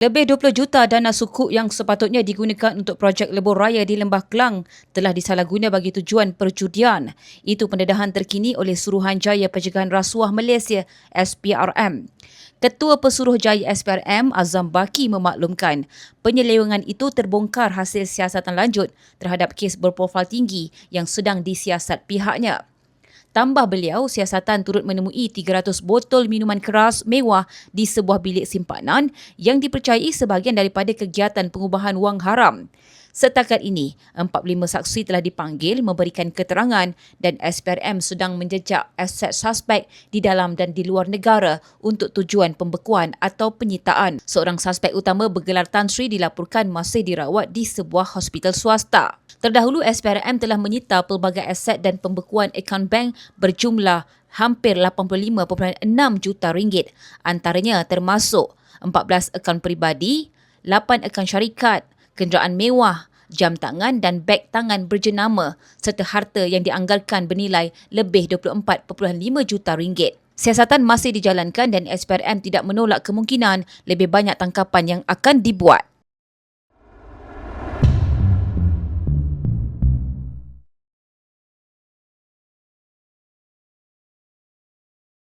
Lebih 20 juta dana sukuk yang sepatutnya digunakan untuk projek lebur raya di Lembah Kelang telah disalahguna bagi tujuan perjudian. Itu pendedahan terkini oleh Suruhanjaya Pencegahan Rasuah Malaysia SPRM. Ketua Pesuruhjaya SPRM Azam Baki memaklumkan penyelewengan itu terbongkar hasil siasatan lanjut terhadap kes berprofil tinggi yang sedang disiasat pihaknya. Tambah beliau, siasatan turut menemui 300 botol minuman keras mewah di sebuah bilik simpanan yang dipercayai sebahagian daripada kegiatan pengubahan wang haram. Setakat ini, 45 saksi telah dipanggil memberikan keterangan dan SPRM sedang menjejak aset suspek di dalam dan di luar negara untuk tujuan pembekuan atau penyitaan. Seorang suspek utama bergelar Tan Sri dilaporkan masih dirawat di sebuah hospital swasta. Terdahulu, SPRM telah menyita pelbagai aset dan pembekuan akaun bank berjumlah hampir 85.6 juta ringgit. Antaranya termasuk 14 akaun peribadi, 8 akaun syarikat, kenderaan mewah, jam tangan dan beg tangan berjenama serta harta yang dianggarkan bernilai lebih 24.5 juta ringgit. Siasatan masih dijalankan dan SPRM tidak menolak kemungkinan lebih banyak tangkapan yang akan dibuat.